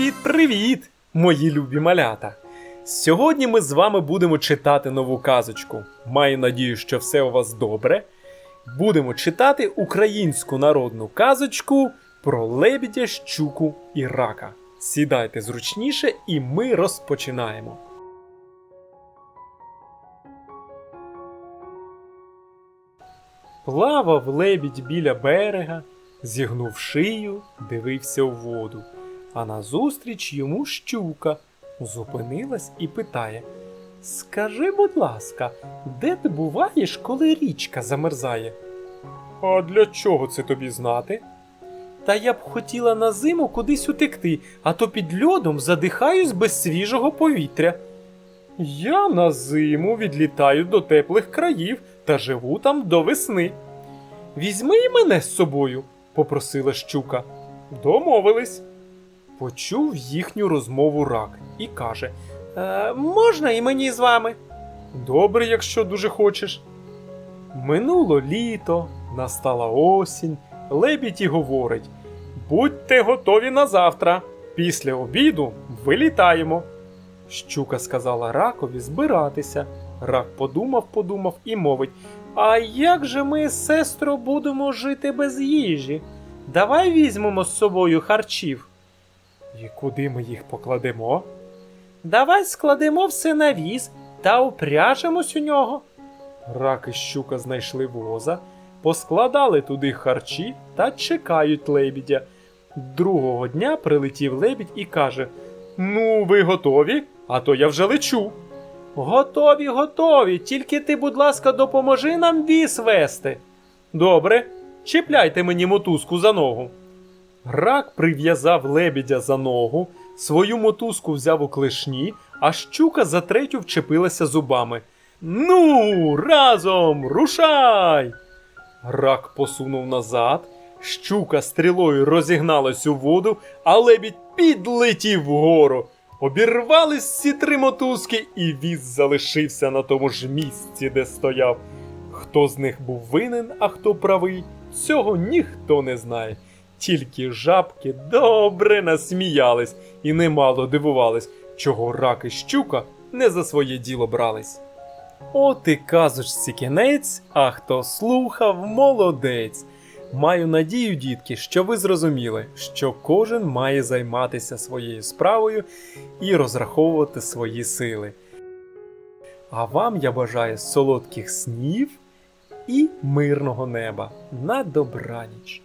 Привіт-привіт, мої любі малята! Сьогодні ми з вами будемо читати нову казочку. Маю надію, що все у вас добре. Будемо читати українську народну казочку про лебідя, щуку і рака. Сідайте зручніше, і ми розпочинаємо. Плавав лебідь біля берега, зігнув шию, дивився у воду. А назустріч йому щука зупинилась і питає: Скажи, будь ласка, де ти буваєш, коли річка замерзає? А для чого це тобі знати? Та я б хотіла на зиму кудись утекти, а то під льодом задихаюсь без свіжого повітря. Я на зиму відлітаю до теплих країв та живу там до весни. Візьми і мене з собою, попросила щука. Домовились. Почув їхню розмову рак і каже: е, Можна і мені з вами? Добре, якщо дуже хочеш. Минуло літо, настала осінь, лебідь і говорить: Будьте готові на завтра. Після обіду вилітаємо. Щука сказала ракові збиратися. Рак подумав, подумав і мовить: А як же ми, сестро, будемо жити без їжі? Давай візьмемо з собою харчів. І куди ми їх покладемо? Давай складемо все на віз та упряжемось у нього. Рак і щука знайшли воза, поскладали туди харчі та чекають лебідя. Другого дня прилетів лебідь і каже: Ну, ви готові? А то я вже лечу. Готові, готові. Тільки ти, будь ласка, допоможи нам віз вести. Добре, чіпляйте мені мотузку за ногу. Рак прив'язав лебідя за ногу, свою мотузку взяв у клешні, а щука за третю вчепилася зубами. Ну, разом, рушай! Рак посунув назад, щука стрілою розігналась у воду, а лебідь підлетів вгору. Обірвались всі три мотузки, і віз залишився на тому ж місці, де стояв. Хто з них був винен, а хто правий, цього ніхто не знає. Тільки жабки добре насміялись і немало дивувались, чого рак і щука не за своє діло брались. От і казочці кінець, а хто слухав, молодець. Маю надію, дітки, що ви зрозуміли, що кожен має займатися своєю справою і розраховувати свої сили. А вам я бажаю солодких снів і мирного неба на добраніч.